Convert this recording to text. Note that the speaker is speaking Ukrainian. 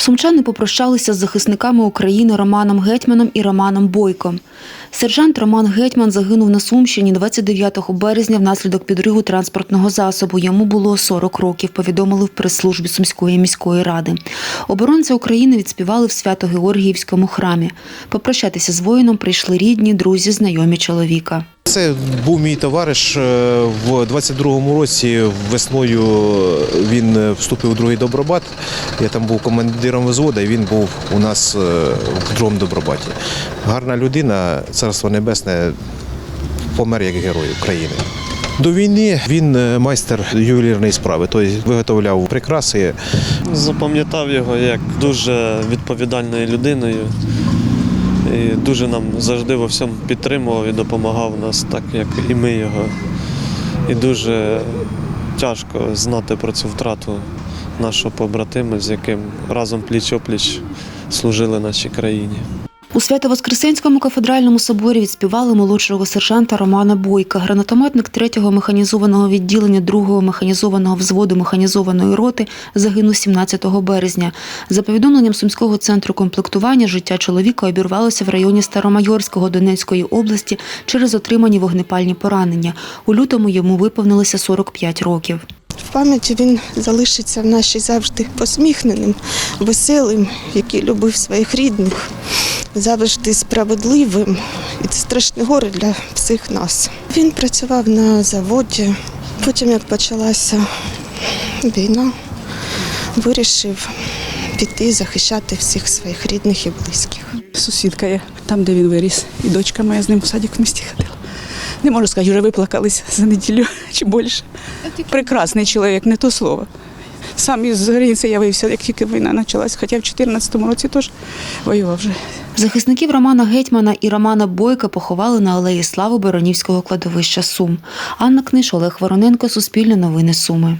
Сумчани попрощалися з захисниками України Романом Гетьманом і Романом Бойком. Сержант Роман Гетьман загинув на Сумщині 29 березня внаслідок підриву транспортного засобу. Йому було 40 років, повідомили в прес-службі Сумської міської ради. Оборонця України відспівали в Свято-Георгіївському храмі. Попрощатися з воїном прийшли рідні, друзі, знайомі чоловіка. Це був мій товариш е, в 22-му році. Весною він е, вступив у другий добробат. Я там був командиром взводу, і він був у нас е, в другому добробаті. Гарна людина, царство небесне, помер як герой України. До війни він майстер ювелірної справи, тобто виготовляв прикраси. Запам'ятав його як дуже відповідальною людиною. І дуже нам завжди во всьому підтримував і допомагав нас, так як і ми його. І дуже тяжко знати про цю втрату нашого побратима, з яким разом пліч-опліч служили нашій країні. У Свято-Воскресенському кафедральному соборі відспівали молодшого сержанта Романа Бойка, гранатометник 3-го механізованого відділення 2-го механізованого взводу механізованої роти загинув 17 березня. За повідомленням Сумського центру комплектування, життя чоловіка обірвалося в районі Старомайорського Донецької області через отримані вогнепальні поранення. У лютому йому виповнилося 45 років. В пам'яті він залишиться в нашій завжди посміхненим, веселим, який любив своїх рідних, завжди справедливим. І це страшне горе для всіх нас. Він працював на заводі. Потім, як почалася війна, вирішив піти захищати всіх своїх рідних і близьких. Сусідка я, там, де він виріс, і дочка моя з ним в садик в місті ходила. Не можу сказати, вже виплакалися за неділю чи більше. Прекрасний чоловік, не то слово. Сам із границі явився, як тільки війна почалась, хоча в 2014 році теж воював вже. Захисників Романа Гетьмана і Романа Бойка поховали на алеї Слави Боронівського кладовища Сум. Анна Книж, Олег Вороненко, Суспільне новини Суми.